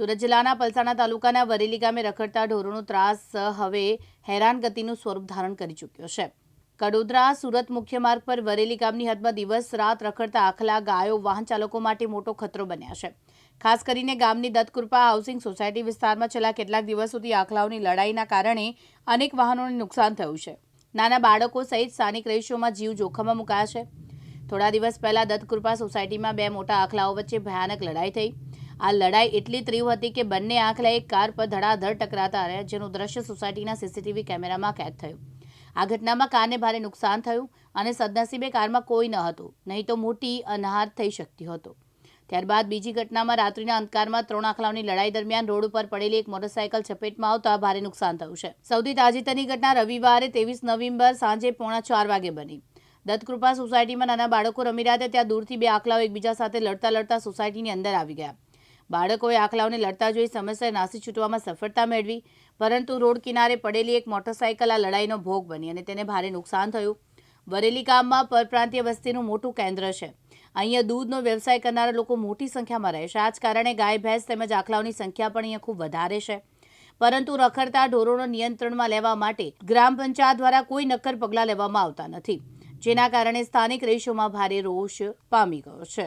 સુરત જિલ્લાના પલસાણા તાલુકાના વરેલી ગામે રખડતા ઢોરોનો ત્રાસ હવે હેરાનગતિનું સ્વરૂપ ધારણ કરી ચૂક્યો છે. કડોદરા સુરત મુખ્ય માર્ગ પર વરેલી ગામની હદમાં દિવસ રાત રખડતા આખલા ગાયો વાહન ચાલકો માટે મોટો ખતરો બન્યા છે. ખાસ કરીને ગામની દત્તકૃપા હાઉસિંગ સોસાયટી વિસ્તારમાં છેલ્લા કેટલાક દિવસ સુધી આખલાઓની લડાઈના કારણે અનેક વાહનોને નુકસાન થયું છે. નાના બાળકો સહિત સ્થાનિક રહીશોમાં જીવ જોખમમાં મુકાયા છે. થોડા દિવસ પહેલા દત્તકૃપા સોસાયટીમાં બે મોટા આખલાઓ વચ્ચે ભયાનક લડાઈ થઈ. આ લડાઈ એટલી તીવ્ર હતી કે બંને આંખલા એક કાર પર ધડાધડ ટકરાતા રહ્યા, જેનું દ્રશ્ય સોસાયટીના સીસીટીવી કેમેરામાં કેદ થયું. આ ઘટનામાં કારને ભારે નુકસાન થયું અને સદનસીબે કારમાં કોઈ ન હતું, નહીં તો મોટી અનહાર થઈ શકતી હતો. ત્યારબાદ બીજી ઘટનામાં રાત્રિના અંધકારમાં ત્રણ આખલાઓની લડાઈ દરમિયાન રોડ ઉપર પડેલી એક મોટરસાયકલ ચપેટમાં આવતા ભારે નુકસાન થયું છે. સૌથી તાજેતરની ઘટના રવિવારે ત્રેવીસ નવેમ્બર સાંજે પોણા ચાર વાગે બની. દત્તકૃપા સોસાયટીમાં નાના બાળકો રમી રહ્યા હતા, ત્યાં દૂરથી બે આખલાઓ એકબીજા સાથે લડતા લડતા સોસાયટીની અંદર આવી ગયા. બાળકોએ આખલાઓને લડતા જોઈ સમસ્યા નાસી છૂટવામાં સફળતા મેળવી, પરંતુ રોડ કિનારે પડેલી એક મોટરસાયકલ આ લડાઈનો ભોગ બની અને તેને ભારે નુકસાન થયું. વરેલી ગામમાં પરપ્રાંતીય વસ્તીનું મોટું કેન્દ્ર છે. અહીંયા દૂધનો વ્યવસાય કરનારા લોકો મોટી સંખ્યામાં રહે છે. આ જ કારણે ગાય, ભેંસ તેમજ આખલાઓની સંખ્યા પણ અહીંયા ખૂબ વધારે છે. પરંતુ રખડતા ઢોરોનો નિયંત્રણમાં લેવા માટે ગ્રામ પંચાયત દ્વારા કોઈ નક્કર પગલાં લેવામાં આવતા નથી, જેના કારણે સ્થાનિક રહીશોમાં ભારે રોષ પામી ગયો છે.